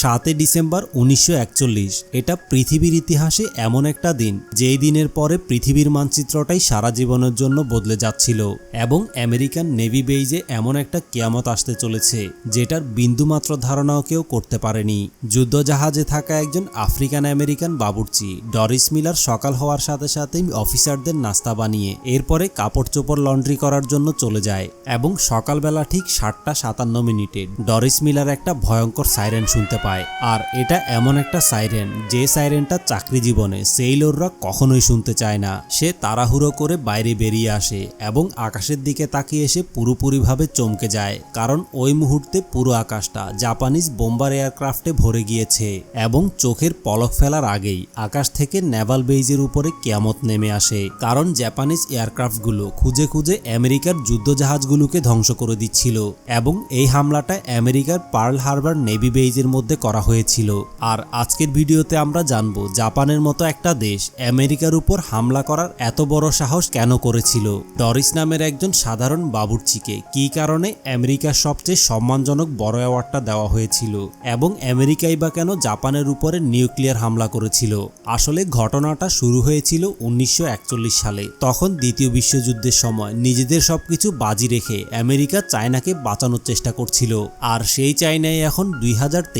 সাতই ডিসেম্বর উনিশশো একচল্লিশ। এটা পৃথিবীর ইতিহাসে এমন একটা দিন, যেই দিনের পরে পৃথিবীর মানচিত্রটাই সারা জীবনের জন্য বদলে যাচ্ছিল এবং আমেরিকান নেভি বেইজে এমন একটা কিয়ামত আসতে চলেছে, যেটার বিন্দুমাত্র ধারণাও কেউ করতে পারেনি। যুদ্ধজাহাজে থাকা একজন আফ্রিকান আমেরিকান বাবুর্চি, ডরিস মিলার সকাল হওয়ার সাথে সাথেই অফিসারদের নাস্তা বানিয়ে এরপরে কাপড় চোপড় লন্ড্রি করার জন্য চলে যায় এবং সকালবেলা ঠিক সাতটা সাতান্ন মিনিটে ডরিস মিলার একটা ভয়ঙ্কর সাইরেন শুনতে পায়। আর এটা এমন একটা সাইরেন, যে সাইরেনটা চাকরি জীবনে সেইলোররা কখনোই শুনতে চায় না। সে তাড়াহুড়ো করে বাইরে বেরিয়ে আসে এবং আকাশের দিকে তাকিয়ে এসে পুরোপুরিভাবে চমকে যায়। কারণ ওই মুহূর্তে পুরো আকাশটা জাপানিজ বোম্বার এয়ারক্রাফটে ভরে গিয়েছে এবং চোখের পলক ফেলার আগেই আকাশ থেকে নেভাল বেইজের উপরে কেয়ামত নেমে আসে। কারণ জাপানিজ এয়ারক্রাফটগুলো খুঁজে খুঁজে আমেরিকার যুদ্ধজাহাজগুলোকে ধ্বংস করে দিচ্ছিল এবং এই হামলাটা আমেরিকার পার্ল হারবার নেভি বেইজের মধ্যে করা হয়েছিল। আর আজকের ভিডিওতে আমরা জানব, জাপানের মতো একটা দেশ আমেরিকার উপর হামলা করার এত বড় সাহস কেন করেছিল? ডরিস নামের একজন সাধারণ বাবুর্চিকে কী কারণে আমেরিকার সবচেয়ে সম্মানজনক বড় অ্যাওয়ার্ডটা দেওয়া হয়েছিল? এবং আমেরিকাই বা কেন জাপানের উপরে নিউক্লিয়ার হামলা করেছিল? আসলে ঘটনাটা শুরু হয়েছিল উনিশশো একচল্লিশ সালে। তখন দ্বিতীয় বিশ্বযুদ্ধের সময় নিজেদের সবকিছু বাজি রেখে আমেরিকা চায়নাকে বাঁচানোর চেষ্টা করছিল। আর সেই চায়নাই এখন দুই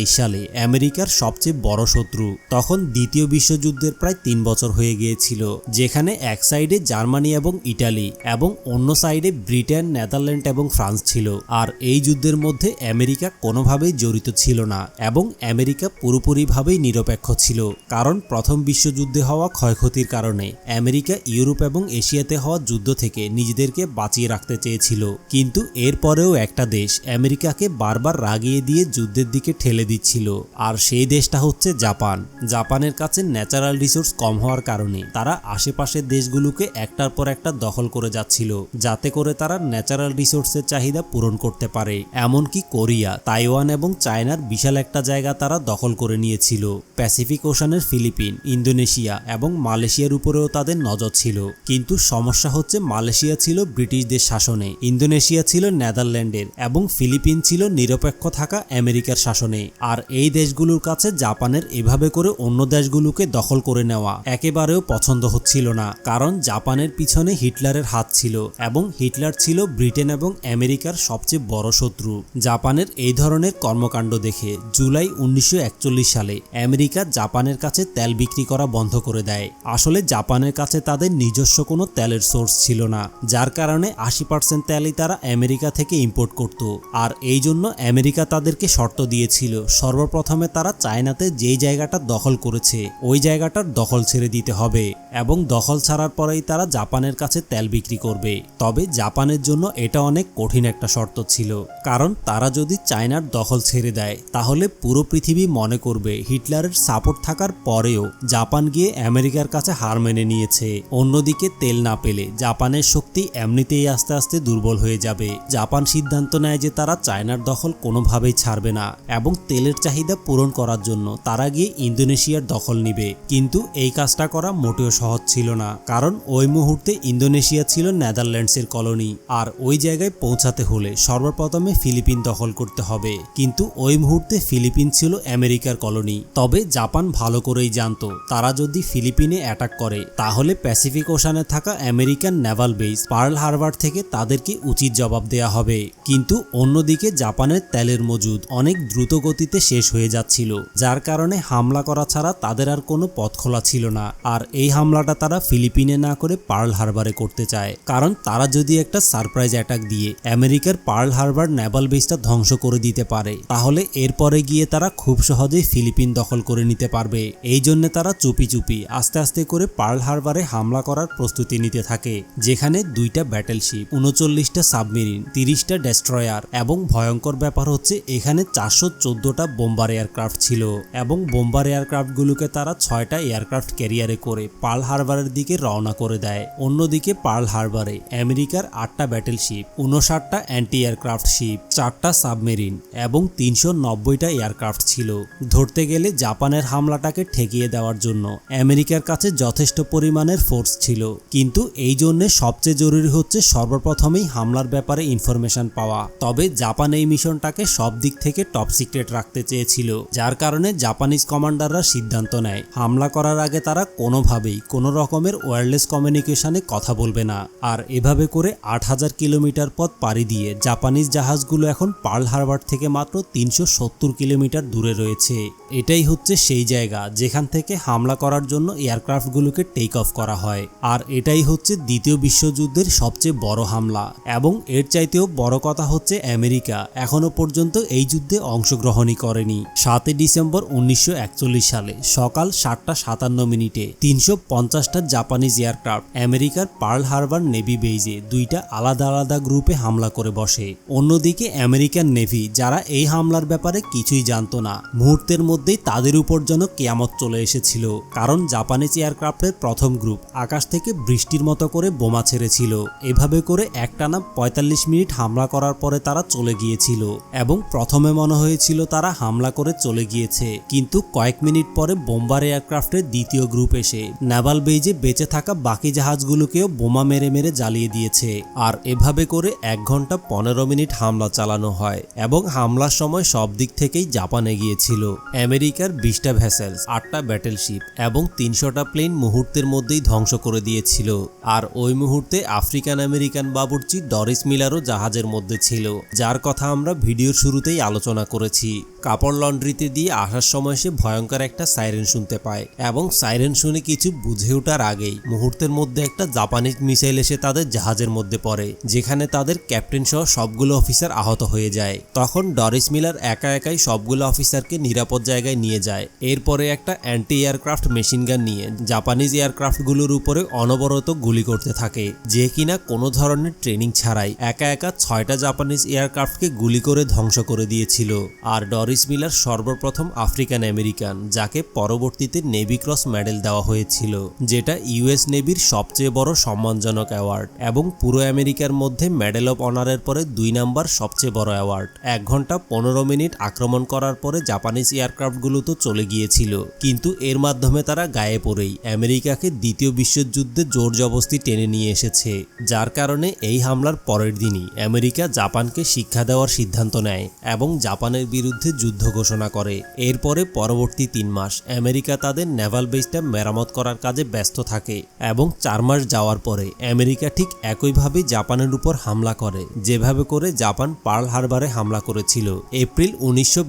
সালে আমেরিকার সবচেয়ে বড় শত্রু। তখন দ্বিতীয় বিশ্বযুদ্ধের প্রায় তিন বছর হয়ে গিয়েছিল, যেখানে এক সাইডে জার্মানি এবং ইটালি এবং অন্য সাইডে ব্রিটেন, নেদারল্যান্ড এবং ফ্রান্স ছিল। আর এই যুদ্ধের মধ্যে আমেরিকা কোনোভাবেই জড়িত ছিল না এবং আমেরিকা পুরোপুরিভাবেই নিরপেক্ষ ছিল, কারণ প্রথম বিশ্বযুদ্ধে হওয়া ক্ষয়ক্ষতির কারণে আমেরিকা ইউরোপ এবং এশিয়াতে হওয়া যুদ্ধ থেকে নিজেদেরকে বাঁচিয়ে রাখতে চেয়েছিল। কিন্তু এরপরেও একটা দেশ আমেরিকাকে বারবার রাগিয়ে দিয়ে যুদ্ধের দিকে ঠেলে দিচ্ছিল আর সেই দেশটা হচ্ছে জাপান। জাপানের কাছে ন্যাচারাল রিসোর্স কম হওয়ার কারণে তারা আশেপাশের দেশগুলোকে একটার পর একটা দখল করে যাচ্ছিল, যাতে করে তারা ন্যাচারাল রিসোর্সের চাহিদা পূরণ করতে পারে। এমনকি কোরিয়া, তাইওয়ান এবং চায়নার বিশাল একটা জায়গা তারা দখল করে নিয়েছিল। প্যাসিফিক ওশানের ফিলিপিন, ইন্দোনেশিয়া এবং মালয়েশিয়ার উপরেও তাদের নজর ছিল। কিন্তু সমস্যা হচ্ছে মালয়েশিয়া ছিল ব্রিটিশদের শাসনে, ইন্দোনেশিয়া ছিল নেদারল্যান্ডের এবং ফিলিপিন ছিল নিরপেক্ষ থাকা আমেরিকার শাসনে। আর এই দেশগুলোর কাছে জাপানের এভাবে করে অন্য দেশগুলোকে দখল করে নেওয়া একেবারেও পছন্দ হচ্ছিল না, কারণ জাপানের পিছনে হিটলারের হাত ছিল এবং হিটলার ছিল ব্রিটেন এবং আমেরিকার সবচেয়ে বড় শত্রু। জাপানের এই ধরনের কর্মকাণ্ড দেখে জুলাই উনিশশো একচল্লিশ সালে আমেরিকা জাপানের কাছে তেল বিক্রি করা বন্ধ করে দেয়। আসলে জাপানের কাছে তাদের নিজস্ব কোনো তেলের সোর্স ছিল না, যার কারণে আশি পার্সেন্ট তেলই তারা আমেরিকা থেকে ইম্পোর্ট করত। আর এই জন্য আমেরিকা তাদেরকে শর্ত দিয়েছিল সর্বপ্রথমে তারা চায়নাতে যেই জায়গাটা দখল করেছে, ওই জায়গাটার দখল ছেড়ে দিতে হবে এবং দখল ছাড়ার পরেই তারা জাপানের কাছে তেল বিক্রি করবে। তবে জাপানের জন্য এটা অনেক কঠিন একটা শর্ত ছিল, কারণ তারা যদি চায়নার দখল ছেড়ে দেয়, তাহলে পুরো পৃথিবী মনে করবে হিটলারের সাপোর্ট থাকার পরেও জাপান গিয়ে আমেরিকার কাছে হার মেনে নিয়েছে। অন্যদিকে তেল না পেলে জাপানের শক্তি এমনিতেই আস্তে আস্তে দুর্বল হয়ে যাবে। জাপান সিদ্ধান্ত নেয় যে তারা চায়নার দখল কোনোভাবেই ছাড়বে না এবং তেলের চাহিদা পূরণ করার জন্য তারা গিয়ে ইন্দোনেশিয়ার দখল নিবে। কিন্তু এই কাজটা করা মোটেও সহজ ছিল না, কারণ ওই মুহূর্তে ইন্দোনেশিয়া ছিল নেদারল্যান্ডসের কলোনি। আর ওই জায়গায় পৌঁছাতে হলে সর্বপ্রথমে ফিলিপিন দখল করতে হবে। কিন্তু ওই মুহূর্তে ফিলিপিন ছিল আমেরিকার কলোনি। তবে জাপান ভালো করেই জানতো, তারা যদি ফিলিপিনে অ্যাটাক করে, তাহলে প্যাসিফিক ওশানে থাকা American naval base Pearl Harbor থেকে তাদেরকে উচিত জবাব দেয়া হবে। কিন্তু অন্যদিকে জাপানের তেলের মজুদ অনেক দ্রুত গতিতে শেষ হয়ে যাচ্ছিল, যার কারণে হামলা করা ছাড়া তাদের আর কোনো পথ খোলা ছিল না। আর এই হামলাটা তারা ফিলিপিনে না করে পার্ল হারবারে করতে চায়, কারণ তারা যদি একটা সারপ্রাইজ অ্যাটাক দিয়ে আমেরিকার পার্ল হারবার নেভাল বেসটা ধ্বংস করে দিতে পারে, তাহলে এরপরে গিয়ে তারা খুব সহজেই ফিলিপিন দখল করে নিতে পারবে। এই জন্য তারা চুপি চুপি, আস্তে আস্তে করে পার্ল হারবারে হামলা করার প্রস্তুতি নিতে থাকে, যেখানে দুইটা ব্যাটেলশিপ, উনচল্লিশটা সাবমেরিন, তিরিশটা ডেস্ট্রয়ার এবং ভয়ঙ্কর ব্যাপার হচ্ছে এখানে চারশো চোদ্দটা বোম্বার এয়ারক্রাফট ছিল এবং বোম্বার এয়ারক্রাফটগুলোকে তারা ছয়টা এয়ারক্রাফট ক্যারিয়ারে করে পার্ল হারবারের দিকে রওনা করে দেয়। অন্যদিকে পার্ল হারবারে আমেরিকার আটটা ব্যাটেলশিপ, উনষাটটা অ্যান্টি এয়ারক্রাফট শিপ, চারটা সাবমেরিন এবং তিনশো নব্বইটা এয়ারক্রাফট ছিল। ধরতে গেলে জাপানের হামলাটাকে ঠেকিয়ে দেওয়ার জন্য আমেরিকার কাছে যথেষ্ট পরিমাণের ফোর্স ছিল। কিন্তু এই জন্য সবচেয়ে জরুরি হচ্ছে সর্বপ্রথমেই হামলার ব্যাপারে ইনফরমেশন পাওয়া। তবে জাপান এই মিশনটাকে সব দিক থেকে টপ সিক্রেট রাখতে চেয়েছিল, যার কারণে জাপানিজ কমান্ডাররা সিদ্ধান্ত নেয়। হামলা করার আগে তারা কোনোভাবেই কোনো রকমের ওয়্যারলেস কমিউনিকেশনে কথা বলবে না। আর এভাবে করে আট হাজার কিলোমিটার পথ পাড়ি দিয়ে জাপানিজ জাহাজগুলো এখন পার্ল হারবার থেকে মাত্র তিনশো সত্তর কিলোমিটার দূরে রয়েছে। এটাই হচ্ছে সেই জায়গা যেখান থেকে হামলা করার জন্য এয়ারক্রাফটগুলোকে টেক অফ করা হয়। আর এটাই হচ্ছে দ্বিতীয় বিশ্বযুদ্ধের সবচেয়ে বড় হামলা। এবং এর চাইতেও বড় কথা হচ্ছে আমেরিকা। এখনও পর্যন্ত এই যুদ্ধে অংশগ্রহণই করেনি। সাতই ডিসেম্বর উনিশশো একচল্লিশ সালে সকাল সাতটা সাতান্ন মিনিটে তিনশো পঞ্চাশটা জাপানিজ এয়ারক্রাফট আমেরিকার পার্ল হারবার নেভি বেইজে দুইটা আলাদা আলাদা গ্রুপে হামলা করে বসে। অন্যদিকে আমেরিকান নেভি, যারা এই হামলার ব্যাপারে কিছুই জানতো না, মুহূর্তের মধ্যেই তাদের উপর যেন কেয়ামত চলে এসেছিল, কারণ জাপানিজ এয়ারক্রাফটের প্রথম গ্রুপ আকাশ থেকে বৃষ্টির মতো করে বোমা ছেড়েছিল। এভাবে করে একটানা পঁয়তাল্লিশ মিনিট হামলা করার পরে তারা চলে গিয়েছিল এবং প্রথমে মনে হয়েছিল তারা হামলা করে চলে গিয়েছে। কিন্তু কয়েক মিনিট পরে বোম্বার এয়ারক্রাফটের দ্বিতীয় গ্রুপ এসে নেভাল বেইজে বেঁচে থাকা বাকি জাহাজগুলোকেও বোমা মেরে মেরে জ্বালিয়ে দিয়েছে। আর এভাবে করে এক ঘণ্টা পনেরো মিনিট হামলা চালানো হয় এবং হামলার সময় সব দিক থেকেই জাপানে গিয়েছিল। আমেরিকার বিশটা ভেসেলস, আটটা ব্যাটেলশিপ এবং তিনশোটা প্লেন মুহূর্তের মধ্যেই ধ্বংস করে দিয়েছিল। আর ওই মুহূর্তে আফ্রিকান আমেরিকান বাবুর্চি ডরিস মিলারও জাহাজের মধ্যে ছিল, যার কথা আমরা ভিডিওর শুরুতেই আলোচনা করেছি। কাপড় লন্ড্রিতে দিয়ে আসার সময় সে ভয়ঙ্কর একটা সাইরেন শুনতে পায় এবং সাইরেন শুনে কিছু বুঝে ওঠার আগেই মুহূর্তের মধ্যে একটা জাপানিজ মিসাইল এসে তাদের জাহাজের মধ্যে পড়ে, যেখানে তাদের ক্যাপ্টেন সহ সবগুলো অফিসার আহত হয়ে যায়। তখন ডরিস মিলার একা একাই সবগুলো অফিসারকে নিরাপদ জায়গায় নিয়ে যায়। এরপরে একটা অ্যান্টি এয়ারক্রাফট মেশিন গান নিয়ে জাপানিজ এয়ারক্রাফটগুলোর উপরে অনবরত গুলি করতে থাকে, যে কিনা কোনো ধরনের ট্রেনিং ছাড়াই একা একা ছয়টা জাপানিজ এয়ারক্রাফটকে গুলি করে ধ্বংস করে দিয়েছিল। আর ডরিস মিলার সর্বপ্রথম আফ্রিকান আমেরিকান, যাকে পরবর্তীতে নেভি ক্রস মেডেল দেওয়া হয়েছিল, যেটা ইউএস নেভির সবচেয়ে বড় সম্মানজনক অ্যাওয়ার্ড এবং পুরো আমেরিকার মধ্যে মেডেল অফ অনারের পরে দুই নাম্বার সবচেয়ে বড় অ্যাওয়ার্ড। এক ঘণ্টা পনেরো মিনিট আক্রমণ করার পরে জাপানিজ এয়ারক্রাফটগুলো তো চলে গিয়েছিল, কিন্তু এর মাধ্যমে তারা গায়ে পড়েই আমেরিকাকে দ্বিতীয় বিশ্বযুদ্ধে জোর জবস্তি টেনে নিয়ে এসেছে, যার কারণে এই হামলার পরের দিনই আমেরিকা জাপানকে শিক্ষা দেওয়ার সিদ্ধান্ত নেয় এবং জাপানের বিরুদ্ধে যুদ্ধ ঘোষণা করে। এরপরে পরবর্তী তিন মাস আমেরিকা তাদের নেভাল বেসটা মেরামত করার কাজে ব্যস্ত থাকে এবং চার মাস যাওয়ার পরে আমেরিকা ঠিক একইভাবে জাপানের উপর হামলা করে, যেভাবে করে জাপান পার্ল হারবারে হামলা করেছিল। এপ্রিল উনিশশো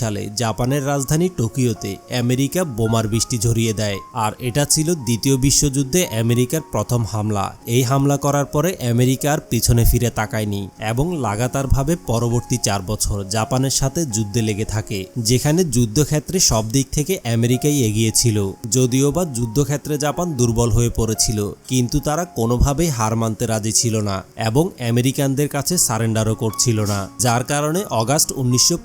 সালে জাপানের রাজধানী টোকিওতে আমেরিকা বোমার বৃষ্টি ঝরিয়ে দেয়, আর এটা ছিল দ্বিতীয় বিশ্বযুদ্ধে আমেরিকার প্রথম হামলা। এই হামলা করার পরে আমেরিকা আর পিছনে ফিরে তাকায়নি এবং লাগাতারভাবে পরবর্তী চার বছর জাপানের সাথে যুদ্ধে লেগে থাকে, যেখানে যুদ্ধক্ষেত্রে সব দিক থেকে আমেরিকাই এগিয়ে ছিল যদিও বা যুদ্ধক্ষেত্রে জাপান দুর্বল হয়ে পড়েছিল, কিন্তু তারা কোনোভাবেই হার মানতে রাজি ছিল না এবং আমেরিকানদের কাছে সারেন্ডারও করছিল না। যার কারণে অগাস্ট উনিশশো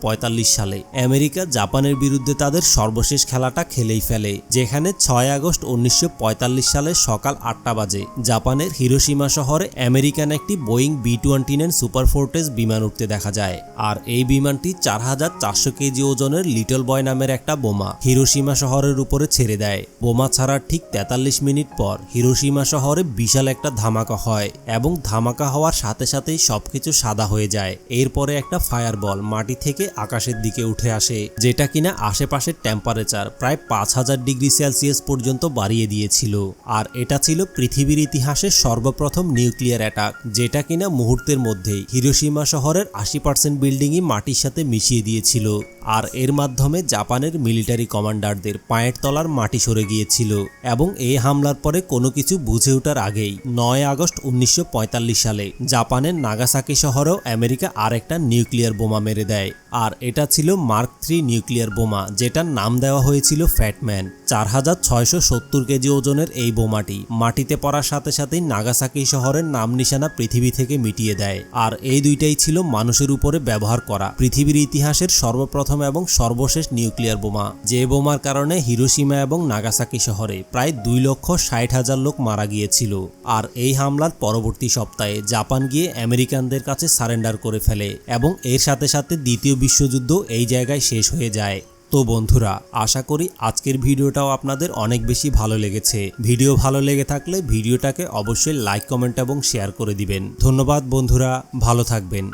সালে আমেরিকা জাপানের বিরুদ্ধে তাদের সর্বশেষ খেলাটা খেলেই ফেলে, যেখানে ছয় আগস্ট উনিশশো পঁয়তাল্লিশ সালে সকাল আটটা বাজে জাপানের হিরোসীমা শহরে আমেরিকান একটি Boeing B twenty nine super fortress বিমান উঠতে দেখা যায়। আর এই বিমানটি চার হাজার চারশো কেজি ওজনের লিটল বয় নামের একটা বোমা হিরোসীমা শহরের উপরে ছেড়ে দেয়। বোমা ছাড়ার ঠিক তেতাল্লিশ মিনিট পর হিরোসীমা শহরে বিশাল একটা ধামাকা হয় এবং ধামাকা হওয়ার সাথে সাথেই সবকিছু সাদা হয়ে যায়। এরপরে একটা ফায়ার বল মাটি থেকে আকাশের দিকে উঠে আসে, যেটা কিনা আশেপাশের টেম্পারেচার প্রায় পাঁচ হাজার ডিগ্রি সেলসিয়াস পর্যন্ত বাড়িয়ে দিয়েছিল। আর এটা ছিল পৃথিবীর ইতিহাসের সর্বপ্রথম নিউক্লিয়ার অ্যাটাক, যেটা কিনা মুহূর্তের মধ্যেই হিরোসীমা শহরের আশি পার্সেন্ট বিল্ডিংই মাটির সাথে মিশিয়ে দিয়েছিল। আর এর মাধ্যমে জাপানের মিলিটারি কমান্ডারদের পায়ের তলার মাটি সরে গিয়েছিল এবং এই হামলার পরে কোনো কিছু বুঝে ওঠার আগেই নয় আগস্ট উনিশশো পঁয়তাল্লিশ সালে জাপানের নাগাসাকি শহরেও আমেরিকা আরেকটা নিউক্লিয়ার বোমা মেরে দেয়। আর এটা ছিল মার্ক থ্রি নিউক্লিয়ার বোমা, যেটার নাম দেওয়া হয়েছিল ফ্যাটম্যান চার হাজার ছয়শো সত্তর কেজি ওজনের এই বোমাটি মাটিতে পড়ার সাথে সাথেই নাগাসাকি শহরের নাম নিশানা পৃথিবী থেকে মিটিয়ে দেয়। আর এই দুইটাই ছিল মানুষের উপরে ব্যবহার করা, পৃথিবীর ইতিহাসের সর্বপ্রথম এবং সর্বশেষ নিউক্লিয়ার বোমা, যে বোমার কারণে হিরোসীমা এবং নাগাসাকি শহরে প্রায় দুই লক্ষ ষাট হাজার লোক মারা গিয়েছিল। আর এই হামলার পরবর্তী সপ্তাহে জাপান গিয়ে আমেরিকানদের কাছে সারেন্ডার করে ফেলে এবং এর সাথে সাথে দ্বিতীয় বিশ্বযুদ্ধ এই জায়গায় শেষ হয়ে যায়। তো বন্ধুরা, আশা করি আজকের ভিডিওটাও আপনাদের অনেক বেশি ভালো লেগেছে। ভিডিও ভালো লেগে থাকলে ভিডিওটাকে অবশ্যই লাইক, কমেন্ট এবং শেয়ার করে দিবেন। ধন্যবাদ বন্ধুরা, ভালো থাকবেন।